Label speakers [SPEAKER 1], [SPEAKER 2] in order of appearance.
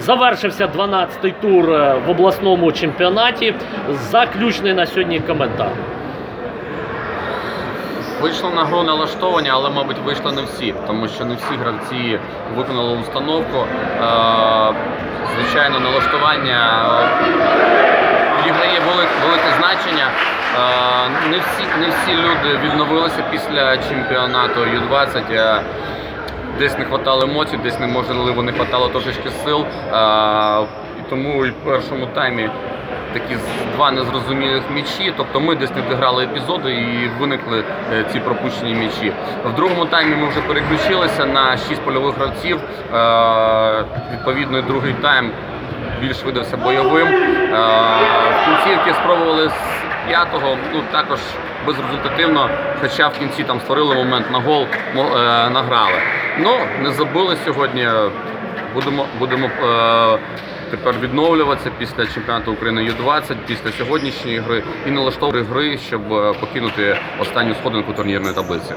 [SPEAKER 1] Завершився 12-й тур е, в обласному чемпіонаті. Заключний на сьогодні коментар.
[SPEAKER 2] Вийшло на гру налаштовані, але, мабуть, вийшло не всі, тому що не всі гравці виконали установку. Е, Звичайно, налаштування е, відіграє велике, значення. Не всі, не всі люди відновилися після чемпіонату Ю-20. Десь не вистачало емоцій, десь неможливо не вистачало трошечки сил. Е, І тому і в першому таймі такі два незрозумілих м'ячі. Тобто ми десь не дограли епізоди і виникли е, ці пропущені м'ячі. В другому таймі ми вже переключилися на шість польових гравців. Е, Відповідно, другий тайм більш видався бойовим. Е, В кінцівки спробували з п'ятого, ну також безрезультативно, хоча в кінці там створили момент на гол, е, награли. Ну, не забули сьогодні. Будемо, будемо е, тепер відновлюватися після чемпіонату України Ю-20, після сьогоднішньої гри і налаштовувати гри, щоб е, покинути останню сходинку турнірної таблиці.